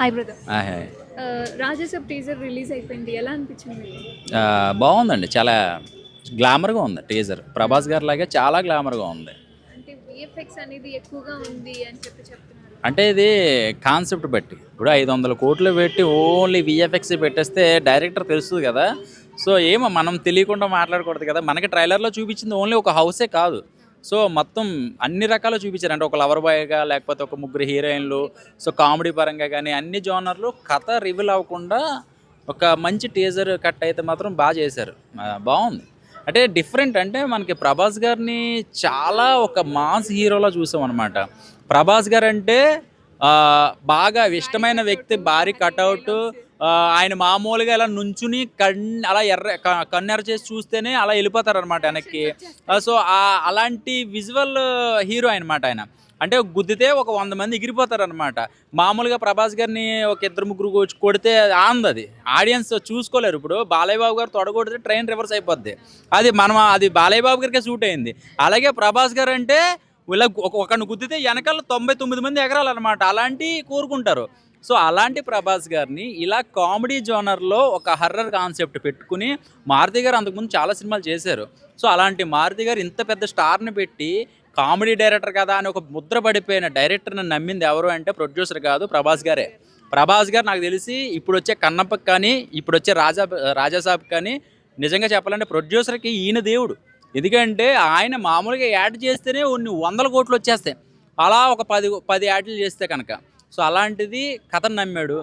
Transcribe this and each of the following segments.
Hi brother ఆహే. Rajasaab teaser release అయిపోయింది. ఎలా అనిపించింది బాగుందండి. చాలా గ్లామర్గా ఉంది టీజర్. ప్రభాస్ గారి లాగే చాలా గ్లామర్గా ఉంది. అంటే విఎఫ్ఎక్స్ అనేది ఎక్కువగా ఉంది అని చెప్పి చెప్తున్నారు. అంటే ఇది కాన్సెప్ట్ బట్టి. ఇప్పుడు ఐదు వందల కోట్లు పెట్టి ఓన్లీ విఎఫ్ఎక్స్ పెట్టేస్తే డైరెక్టర్ తెలుస్తుంది కదా. సో ఏమో మనం తెలియకుండా మాట్లాడకూడదు కదా. మనకి ట్రైలర్లో చూపించింది ఓన్లీ ఒక హౌసే కాదు. సో మొత్తం అన్ని రకాలు చూపించారు. అంటే ఒక లవర్ బాయ్గా లేకపోతే ఒక ముగ్గురు హీరోయిన్లు సో కామెడీ పరంగా కానీ అన్ని జోనర్లు కథ రివీల్ అవ్వకుండా ఒక మంచి టీజర్ కట్ అయితే మాత్రం బాగా చేశారు. బాగుంది. అంటే డిఫరెంట్ అంటే మనకి ప్రభాస్ గారిని చాలా ఒక మాస్ హీరోలా చూసాం అనమాట ప్రభాస్ గారు అంటే బాగా ఇష్టమైన వ్యక్తి భారీ కటౌట్ ఆయన మామూలుగా ఇలా నుంచుని కన్ అలా ఎర్ర క- కన్నెర చేసి చూస్తేనే అలా వెళ్ళిపోతారు అనమాట వెనక్కి సో అలాంటి విజువల్ హీరో అనమాట ఆయన. అంటే గుద్దితే ఒక వంద మంది ఎగిరిపోతారు అనమాట మామూలుగా ప్రభాస్ గారిని ఒక ఇద్దరు ముగ్గురు కొడితే ఆంది అది. ఆడియన్స్ చూసుకోలేరు ఇప్పుడు. బాలయ్య బాబు గారు తొడగొడితే ట్రైన్ రివర్స్ అయిపోద్ది. అది మనం అది బాలయ్య బాబు సూట్ అయింది. అలాగే ప్రభాస్ గారు అంటే ఇలా ఒక ఒకరిని గుద్దితే వెనకాల తొంభై తొమ్మిది మంది ఎగరాలన్నమాట. అలాంటి కోరుకుంటారు. సో అలాంటి ప్రభాస్ గారిని ఇలా కామెడీ జోనర్లో ఒక హర్రర్ కాన్సెప్ట్ పెట్టుకుని మారుతి గారు అంతకుముందు చాలా సినిమాలు చేశారు. సో అలాంటి మారుతి గారు ఇంత పెద్ద స్టార్ని పెట్టి కామెడీ డైరెక్టర్ కదా అని ఒక ముద్ర పడిపోయిన డైరెక్టర్ని నమ్మింది ఎవరు అంటే ప్రొడ్యూసర్ కాదు ప్రభాస్ గారే. ప్రభాస్ గారు నాకు తెలిసి ఇప్పుడు వచ్చే కన్నప్పకి కానీ ఇప్పుడు వచ్చే రాజా రాజాసాబ్ కానీ నిజంగా చెప్పాలంటే ప్రొడ్యూసర్కి ఈయన దేవుడు. ఎందుకంటే ఆయన మామూలుగా యాడ్ చేస్తేనే కొన్ని వందల కోట్లు వచ్చేస్తాయి. అలా ఒక పది పది యాడ్లు చేస్తే కనుక. సో అలాంటిది కథను నమ్మాడు.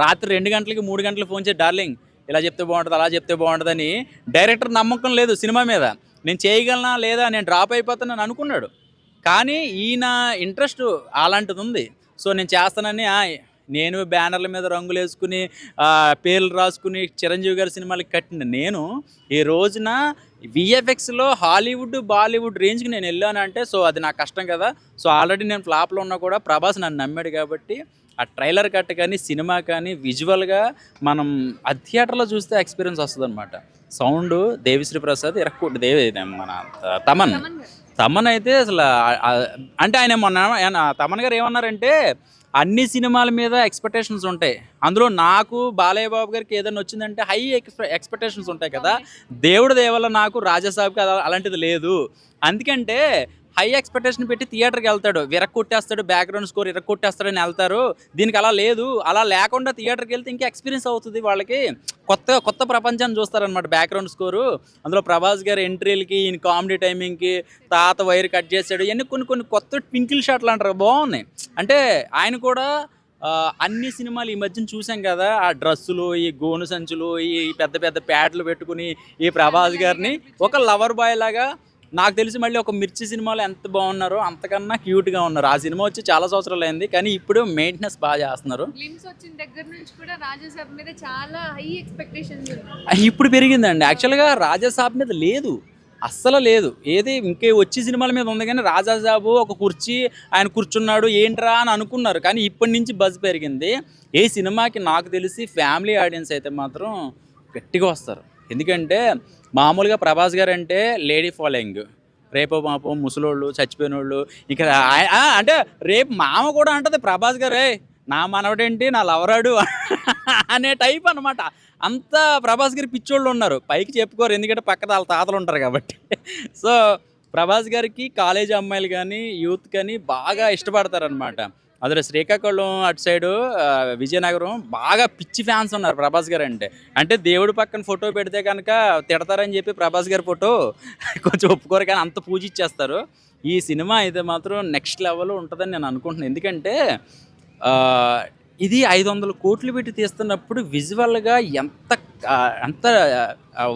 రాత్రి రెండు గంటలకి మూడు గంటలకు ఫోన్ చేసి డార్లింగ్ ఇలా చెప్తే బాగుంటుంది అలా చెప్తే బాగుంటుందని డైరెక్టర్ నమ్మకం లేదు సినిమా మీద. నేను చేయగలనా లేదా? నేను డ్రాప్ అయిపోతానని అనుకున్నాడు. కానీ ఈయన ఇంట్రెస్ట్ అలాంటిది ఉంది. సో నేను చేస్తానని నేను బ్యానర్ల మీద రంగులు వేసుకుని పేర్లు రాసుకుని చిరంజీవి గారి సినిమాలకి కట్టిన నేను ఈ రోజున విఎఫ్ఎక్స్లో హాలీవుడ్ బాలీవుడ్ రేంజ్కి నేను వెళ్ళానంటే సో అది నాకు కష్టం కదా. సో ఆల్రెడీ నేను ఫ్లాప్లో ఉన్నా కూడా ప్రభాస్ నన్ను నమ్మాడు కాబట్టి ఆ ట్రైలర్ కట్ కానీ సినిమా కానీ విజువల్గా మనం ఆ థియేటర్లో చూస్తే ఎక్స్పీరియన్స్ వస్తుంది అనమాట సౌండ్ దేవిశ్రీ ప్రసాద్ ఇరక్కు దేవి మన తమన్. తమన్ అయితే అసలు అంటే ఆయన మొన్న తమన్ గారు ఏమన్నారంటే అన్ని సినిమాల మీద ఎక్స్పెక్టేషన్స్ ఉంటాయి. అందులో నాకు బాలయ్య బాబు గారికి ఏదైనా వచ్చిందంటే హై ఎక్స్పెక్టేషన్స్ ఉంటాయి కదా. దేవుడి దేవల్ల నాకు రాజాసాబ్కి అలా అలాంటిది లేదు. అందుకంటే హై ఎక్స్పెక్టేషన్ పెట్టి థియేటర్కి వెళ్తాడు. విరక్కొట్టేస్తాడు బ్యాక్గ్రౌండ్ స్కోర్ ఇరక్కొట్టేస్తాడని వెళ్తారు. దీనికి అలా లేదు. అలా లేకుండా థియేటర్కి వెళ్తే ఇంకా ఎక్స్పీరియన్స్ అవుతుంది వాళ్ళకి. కొత్త కొత్త ప్రపంచాన్ని చూస్తారనమాట బ్యాక్గ్రౌండ్ స్కోరు. అందులో ప్రభాస్ గారి ఎంట్రీలకి ఈయన కామెడీ టైమింగ్కి తాత వైర్ కట్ చేశాడు ఇవన్నీ కొన్ని కొన్ని కొత్త ట్వింకిల్ షాట్లు అంటారు బాగున్నాయి. అంటే ఆయన కూడా అన్ని సినిమాలు ఈ మధ్యన చూసాం కదా. ఆ డ్రెస్సులు ఈ గోను సంచులు ఈ పెద్ద పెద్ద ప్యాడ్లు పెట్టుకుని ఈ ప్రభాస్ గారిని ఒక లవర్ బాయ్ లాగా నాకు తెలిసి మళ్ళీ ఒక మిర్చి సినిమాలో ఎంత బాగున్నారో అంతకన్నా క్యూట్గా ఉన్నారు. ఆ సినిమా వచ్చి చాలా సంవత్సరాలు అయింది కానీ ఇప్పుడు మెయింటెనెన్స్ బాగా చేస్తున్నారు. గ్లిమ్స్ వచ్చిన దగ్గర నుంచి కూడా రాజసబ్ మీద చాలా హై ఎక్స్పెక్టేషన్స్ ఇప్పుడు పెరిగిందండి. యాక్చువల్గా రాజాసాబ్ మీద లేదు. అస్సలు లేదు. ఏది ఇంకే వచ్చి సినిమాల మీద ఉంది కానీ రాజాసాబు ఒక కుర్చీ ఆయన కూర్చున్నాడు ఏంట్రా అని అనుకున్నారు. కానీ ఇప్పటి నుంచి బజ్ పెరిగింది. ఏ సినిమాకి నాకు తెలిసి ఫ్యామిలీ ఆడియన్స్ అయితే మాత్రం గట్టిగా వస్తారు. ఎందుకంటే మామూలుగా ప్రభాస్ గారు అంటే లేడీ ఫాలోయింగ్. రేపు మాపో ముసలోళ్ళు చచ్చిపోయిన వాళ్ళు ఇక్కడ అంటే రేపు మామ కూడా అంటది ప్రభాస్ గారే నా మనవడేంటి నా లవరాడు అనే టైప్ అనమాట అంత ప్రభాస్ గారి పిచ్చోళ్ళు ఉన్నారు. పైకి చెప్పుకోరు ఎందుకంటే పక్కన వాళ్ళ తాతలు ఉంటారు కాబట్టి. సో ప్రభాస్ గారికి కాలేజ్ అమ్మాయిలు కానీ యూత్ కానీ బాగా ఇష్టపడతారనమాట అందులో శ్రీకాకుళం అటు సైడు విజయనగరం బాగా పిచ్చి ఫ్యాన్స్ ఉన్నారు ప్రభాస్ గారు అంటే. అంటే దేవుడి పక్కన ఫోటో పెడితే కనుక తిడతారని చెప్పి ప్రభాస్ గారి ఫోటో కొంచెం ఒప్పుకోరు కానీ అంత పూజ ఇచ్చేస్తారు ఈ సినిమా అయితే మాత్రం నెక్స్ట్ లెవెల్ ఉంటుందని నేను అనుకుంటున్నాను. ఎందుకంటే ఇది ఐదు వందల కోట్లు పెట్టి తీస్తున్నప్పుడు విజువల్గా ఎంత ఎంత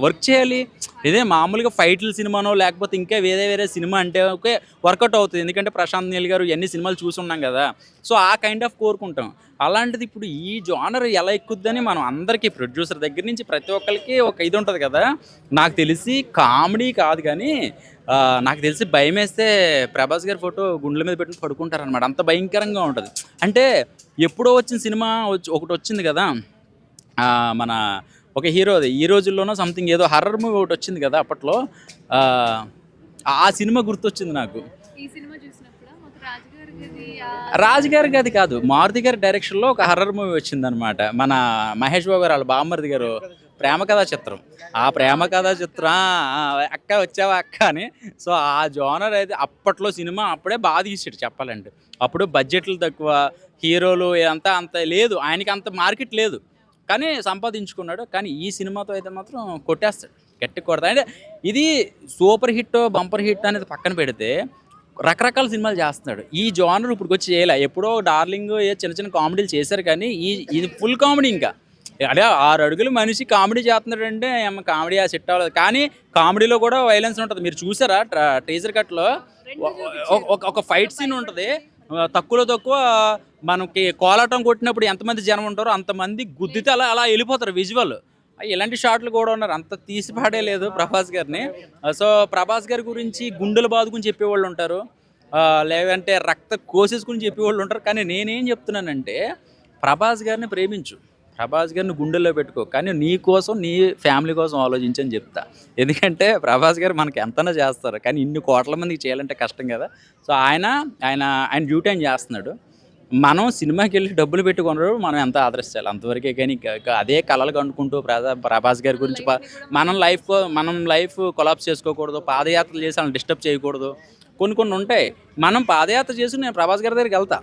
వర్క్ చేయాలి. ఇదే మామూలుగా ఫైట్ల సినిమానో లేకపోతే ఇంకా వేరే వేరే సినిమా అంటే ఓకే వర్కౌట్ అవుతుంది. ఎందుకంటే ప్రశాంత్ నీల్ గారు ఎన్ని సినిమాలు చూసున్నాం కదా. సో ఆ కైండ్ ఆఫ్ కోరుకుంటాం. అలాంటిది ఇప్పుడు ఈ జానర్ ఎలా ఎక్కుద్దని మనం అందరికీ ప్రొడ్యూసర్ దగ్గర నుంచి ప్రతి ఒక్కరికి ఒక ఇది ఉంటుంది కదా. నాకు తెలిసి కామెడీ కాదు కానీ నాకు తెలిసి భయం వేస్తే ప్రభాస్ గారి ఫోటో గుండెల మీద పెట్టుకుని పడుకుంటారనమాట అంత భయంకరంగా ఉంటుంది. అంటే ఎప్పుడో వచ్చిన సినిమా ఒకటి వచ్చింది కదా. మన ఒక హీరోది ఈ రోజుల్లోనో సంథింగ్ ఏదో హర్రర్ మూవీ ఒకటి వచ్చింది కదా అప్పట్లో. ఆ, సినిమా గుర్తొచ్చింది నాకు. రాజు గారికి అది కాదు. మారుతి గారి డైరెక్షన్లో ఒక హర్రర్ మూవీ వచ్చిందనమాట మన మహేష్ బాబు గారు వాళ్ళ బామ్మర్ది గారు ప్రేమ కథా చిత్రం. ఆ ప్రేమ కథా చిత్రం అక్క వచ్చావా అక్క అని. సో ఆ జోనర్ అయితే అప్పట్లో సినిమా అప్పుడే బాగా తీసాడు చెప్పాలంటే. అప్పుడు బడ్జెట్లు తక్కువ హీరోలు అంతా అంత లేదు. ఆయనకి అంత మార్కెట్ లేదు. కానీ సంపాదించుకున్నాడు. కానీ ఈ సినిమాతో అయితే మాత్రం కొట్టేస్తాడు. గట్టి కొడతాడు అంటే ఇది సూపర్ హిట్ బంపర్ హిట్ అనేది పక్కన పెడితే రకరకాల సినిమాలు చేస్తున్నాడు. ఈ జోనర్ ఇప్పుడు వచ్చి చేయలే. ఎప్పుడో డార్లింగ్ ఏ చిన్న చిన్న కామెడీలు చేశారు కానీ ఈ ఇది ఫుల్ కామెడీ ఇంకా. అదే ఆరు అడుగులు మనిషి కామెడీ చేస్తున్నాడు అంటే కామెడీ ఆ సెట్ అవ్వలేదు కానీ కామెడీలో కూడా వైలెన్స్ ఉంటుంది. మీరు చూసారా? టీజర్ కట్లో ఒక- ఫైట్ సీన్ ఉంటుంది. తక్కువలో తక్కువ మనకి కోలాటం కొట్టినప్పుడు ఎంతమంది జనం ఉంటారో అంతమంది గుద్దితే అలా అలా వెళ్ళిపోతారు విజువల్ ఇలాంటి షాట్లు కూడా ఉన్నారు. అంత తీసి పాడేలేదు ప్రభాస్ గారిని. సో ప్రభాస్ గారి గురించి గుండెల బాదుకుని చెప్పేవాళ్ళు ఉంటారు. లేదంటే రక్త కోసేసుకుని చెప్పేవాళ్ళు ఉంటారు. కానీ నేనేం చెప్తున్నానంటే ప్రభాస్ గారిని ప్రేమించు. ప్రభాస్ గారిని గుండెల్లో పెట్టుకో. కానీ నీ కోసం నీ ఫ్యామిలీ కోసం ఆలోచించని చెప్తా. ఎందుకంటే ప్రభాస్ గారు మనకి ఎంతనా చేస్తారు. కానీ ఇన్ని కోట్ల మందికి చేయాలంటే కష్టం కదా. సో ఆయన ఆయన ఆయన డ్యూటీ ఆయన చేస్తున్నాడు. మనం సినిమాకి వెళ్ళి డబ్బులు పెట్టుకున్నప్పుడు మనం ఎంత ఆదరిస్తాలి అంతవరకే కానీ అదే కళలు కనుకుంటూ ప్రజా ప్రభాస్ గారి గురించి మనం లైఫ్ మనం లైఫ్ కొలాప్స్ చేసుకోకూడదు. పాదయాత్రలు చేసి వాళ్ళని డిస్టర్బ్ చేయకూడదు. కొన్ని కొన్ని ఉంటాయి. మనం పాదయాత్ర చేసి నేను ప్రభాస్ గారి దగ్గరికి వెళ్తా.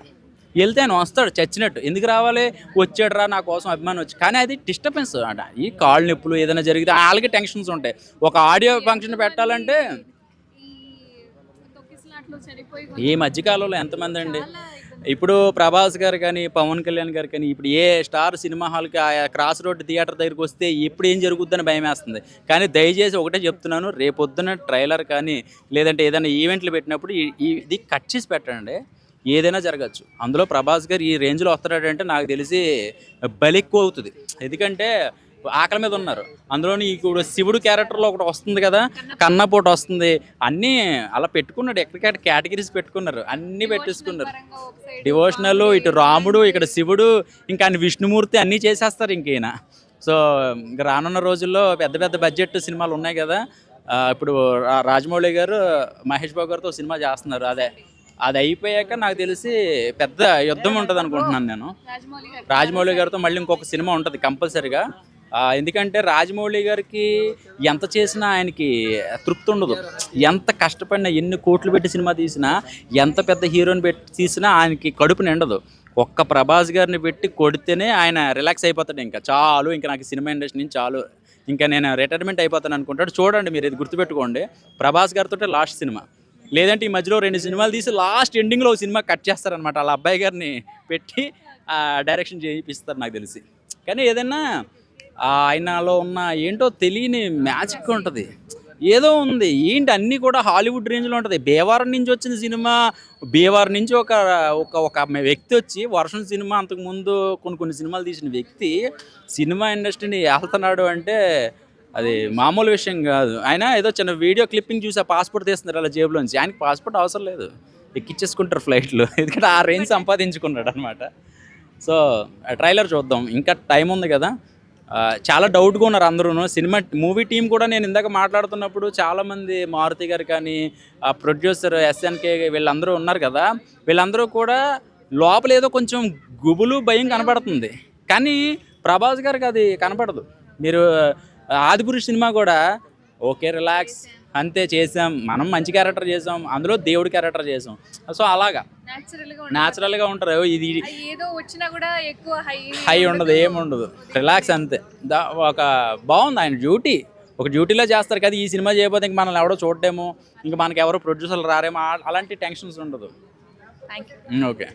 వెళ్తే ఆయన వస్తాడు చచ్చినట్టు. ఎందుకు రావాలి? వచ్చాడు రా నా కోసం అభిమానం వచ్చి. కానీ అది డిస్టర్బెన్స్ అంట. ఈ కాళ్ళు నొప్పులు ఏదైనా జరిగితే వాళ్ళకి టెన్షన్స్ ఉంటాయి. ఒక ఆడియో ఫంక్షన్ పెట్టాలంటే ఈ మధ్యకాలంలో ఎంతమంది అండి? ఇప్పుడు ప్రభాస్ గారు కానీ పవన్ కళ్యాణ్ గారు కానీ ఇప్పుడు ఏ స్టార్ సినిమా హాల్కి ఆ క్రాస్ రోడ్ థియేటర్ దగ్గరికి వస్తే ఎప్పుడు ఏం జరుగుద్దని భయం వేస్తుంది. కానీ దయచేసి ఒకటే చెప్తున్నాను రేపొద్దున ట్రైలర్ కానీ లేదంటే ఏదైనా ఈవెంట్లు పెట్టినప్పుడు ఇది కట్ చేసి పెట్టండి. ఏదైనా జరగచ్చు. అందులో ప్రభాస్ గారు ఈ రేంజ్లో వస్తాడంటే నాకు తెలిసి బలి ఎక్కువ అవుతుంది. ఎందుకంటే ఆకలి మీద ఉన్నారు. అందులోని ఇప్పుడు శివుడు క్యారెక్టర్లో ఒకటి వస్తుంది కదా కన్నపోటు వస్తుంది. అన్నీ అలా పెట్టుకున్నాడు. ఎక్కడికక్కడ కేటగిరీస్ పెట్టుకున్నారు. అన్నీ పెట్టేసుకున్నారు. డివోషనల్ ఇటు రాముడు ఇక్కడ శివుడు ఇంకా ఆయన విష్ణుమూర్తి అన్నీ చేసేస్తారు ఇంక ఈయన. సో రానున్న రోజుల్లో పెద్ద పెద్ద బడ్జెట్ సినిమాలు ఉన్నాయి కదా. ఇప్పుడు రాజమౌళి గారు మహేష్ బాబు గారితో సినిమా చేస్తున్నారు. అదే. అది అయిపోయాక నాకు తెలిసి పెద్ద యుద్ధం ఉంటుంది అనుకుంటున్నాను నేను. రాజమౌళి గారు. రాజమౌళి గారితో మళ్ళీ ఇంకొక సినిమా ఉంటుంది కంపల్సరిగా. ఎందుకంటే రాజమౌళి గారికి ఎంత చేసినా ఆయనకి తృప్తి ఉండదు. ఎంత కష్టపడినా ఎన్ని కోట్లు పెట్టి సినిమా తీసినా ఎంత పెద్ద హీరోని పెట్టి తీసినా ఆయనకి కడుపు నిండదు. ఒక్క ప్రభాస్ గారిని పెట్టి కొడితేనే ఆయన రిలాక్స్ అయిపోతాడు ఇంకా. చాలు ఇంకా నాకు సినిమా ఇండస్ట్రీ నుంచి చాలు. ఇంకా నేను రిటైర్మెంట్ అయిపోతాను అనుకుంటాడు. చూడండి మీరు ఇది గుర్తుపెట్టుకోండి. ప్రభాస్ గారితో లాస్ట్ సినిమా. లేదంటే ఈ మధ్యలో రెండు సినిమాలు తీసి లాస్ట్ ఎండింగ్లో ఒక సినిమా కట్ చేస్తారనమాట వాళ్ళ అబ్బాయి గారిని పెట్టి డైరెక్షన్ చేయిస్తారు నాకు తెలిసి. కానీ ఏదైనా ఆయనలో ఉన్న ఏంటో తెలియని మ్యాజిక్ ఉంటుంది. ఏదో ఉంది. ఏంటి అన్నీ కూడా హాలీవుడ్ రేంజ్లో ఉంటుంది. బేవారం నుంచి వచ్చిన సినిమా బేవారం నుంచి ఒక ఒక ఒక వ్యక్తి వచ్చి వర్షం సినిమా అంతకుముందు కొన్ని కొన్ని సినిమాలు తీసిన వ్యక్తి సినిమా ఇండస్ట్రీని వెళ్తున్నాడు అంటే అది మామూలు విషయం కాదు. ఆయన ఏదో చిన్న వీడియో క్లిప్పింగ్ చూసి ఆ పాస్పోర్ట్ తీస్తున్నారు అలా జేబులోంచి. ఆయనకి పాస్పోర్ట్ అవసరం లేదు. ఎక్కిచ్చేసుకుంటారు ఫ్లైట్లో. ఎందుకంటే ఆ రేంజ్ సంపాదించుకున్నాడు అనమాట సో ట్రైలర్ చూద్దాం. ఇంకా టైం ఉంది కదా. చాలా డౌట్గా ఉన్నారు అందరూ సినిమా మూవీ టీం కూడా నేను ఇందాక మాట్లాడుతున్నప్పుడు చాలామంది మారుతి గారు కానీ ఆ ప్రొడ్యూసర్ ఎస్ఎన్కే వీళ్ళందరూ ఉన్నారు కదా. వీళ్ళందరూ కూడా లోపల ఏదో కొంచెం గుబులు భయం కనపడుతుంది కానీ ప్రభాస్ గారికి అది కనపడదు. మీరు ఆదిపురుష్ సినిమా కూడా ఓకే రిలాక్స్ అంతే చేసాం. మనం మంచి క్యారెక్టర్ చేసాం. అందులో దేవుడి క్యారెక్టర్ చేసాం. సో అలాగా. న్యాచురల్గా న్యాచురల్గా ఉంటారు ఇది. ఏదో వచ్చినా కూడా ఎక్కువ హై హై ఉండదు ఏముండదు రిలాక్స్ అంతే. దా ఒక బాగుంది ఆయన డ్యూటీ. ఒక డ్యూటీలో చేస్తారు కదా ఈ సినిమా చేయకపోతే ఇంక మనల్ని ఎవడో చూడటేమో ఇంకా మనకి ఎవరో ప్రొడ్యూసర్లు రారేమో. అలాంటి టెన్షన్స్ ఉండదు. ఓకే.